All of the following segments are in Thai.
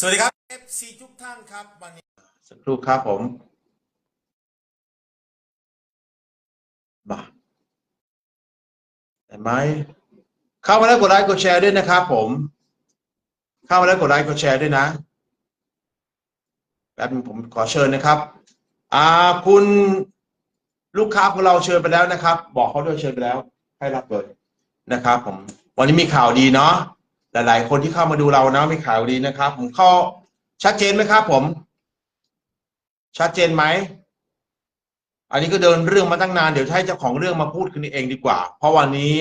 สวัสดีครับ FC ทุกท่านครับวันนี้สักครู่ครับผมมาเห็นไหมเข้ามาแล้วกดไลค์กดแชร์ด้วยนะครับผม เข้ามาแล้วกดไลค์กดแชร์ด้วยนะแป๊บนึงผมขอเชิญนะครับอ่าคุณลูกค้าของเราเชิญไปแล้วนะครับ บอกเขาด้วยเชิญไปแล้ว ให้รับเลยนะครับ ผม วันนี้มีข่าวดีเนาะ หลายๆ คนที่เข้ามาดูเรานะมีข่าวดีนะครับ ผมเข้าชัดเจนไหมครับ ผม ชัดเจนไหมอันนี้ก็เดินเรื่องมาตั้งนานเดี๋ยวให้เจ้าของเรื่องมาพูดกันเองดีกว่า เพราะวันนี้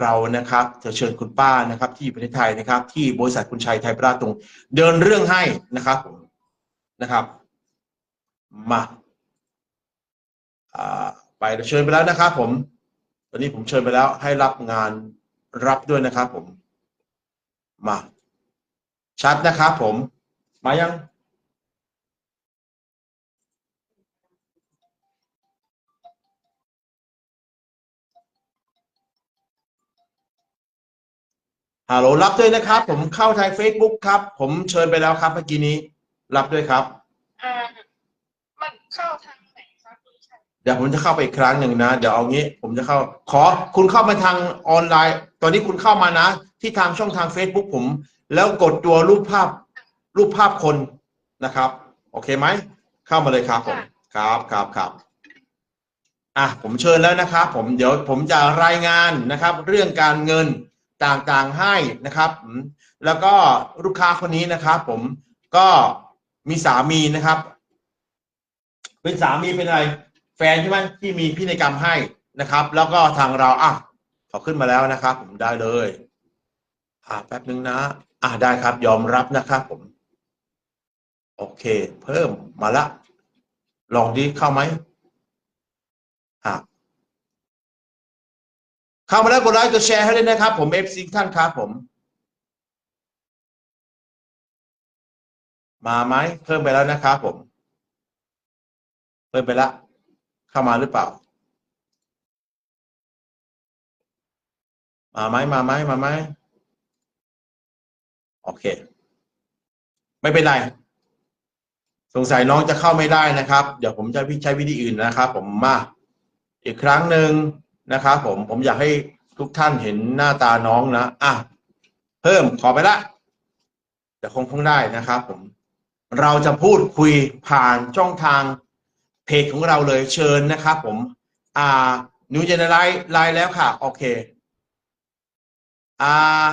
เรานะครับจะเชิญคุณป้านะครับ ที่ประเทศไทยนะครับ ที่บริษัทคุณชัยไทยประตรงเดินเรื่องให้นะครับนะครับมาอ่าไปเชิญไปแล้วนะครับ ผม ตอนนี้ผมเชิญไปแล้วให้รับงานรับด้วยนะครับ ผม มา ชัดนะครับผม มายัง ฮัลโหลรับด้วยนะครับ ผมเข้าทาง Facebook ครับ ผมเชิญไปแล้วครับเมื่อกี้นี้ รับด้วยครับ อ่า มันเข้าทางไหนครับพี่ชัย เดี๋ยวผมจะเข้าไปอีกครั้งหนึ่งนะ เดี๋ยวเอางี้ ผมจะเข้า ขอคุณเข้ามาทางออนไลน์ ตอนนี้คุณเข้ามานะ ที่ทางช่องทาง Facebook ผม แล้วกดตัวรูปภาพรูปภาพคนนะครับ โอเคไหม เข้ามาเลยครับผม ครับครับครับอะผมเชิญแล้วนะครับ ผมเดี๋ยวผมจะรายงานนะครับ เรื่องการเงินต่างๆให้นะครับ แล้วก็ลูกค้าคนนี้นะครับ ผมก็มีสามีนะครับ เป็นสามีเป็นอะไร แฟนใช่ไหมที่มีพินัยกรรมให้นะครับ แล้วก็ทางเราอะขอขึ้นมาแล้วนะครับ ผมได้เลย อ่าแป๊บนึงนะ อ่าได้ครับ ยอมรับนะครับผม โอเค เพิ่มมาละ ลองดีเข้าไหมอะเข้ามาแล้วกดไลค์กดแชร์ให้ด้วยนะครับ ผมเอฟซีท่านครับผม มาไหมเพิ่มไปแล้วนะครับผม เพิ่มไปละ เข้ามาหรือเปล่า มาไหมมาไหมมาไหมโอเค ไม่เป็นไร สงสัยน้องจะเข้าไม่ได้นะครับ เดี๋ยวผมจะใช้วิธีอื่นนะครับ ผมมาอีกครั้งหนึ่งนะครับผมผมอยากให้ทุกท่านเห็นหน้าตาน้องนะอะเพิ่มขอไปละแต่คงคงได้นะครับ ผม เราจะพูดคุยผ่านช่องทาง เพจของเราเลยเชิญนะครับผม อ่านิวเจเนไลน์ไลน์แล้วค่ะ โอเค อ่า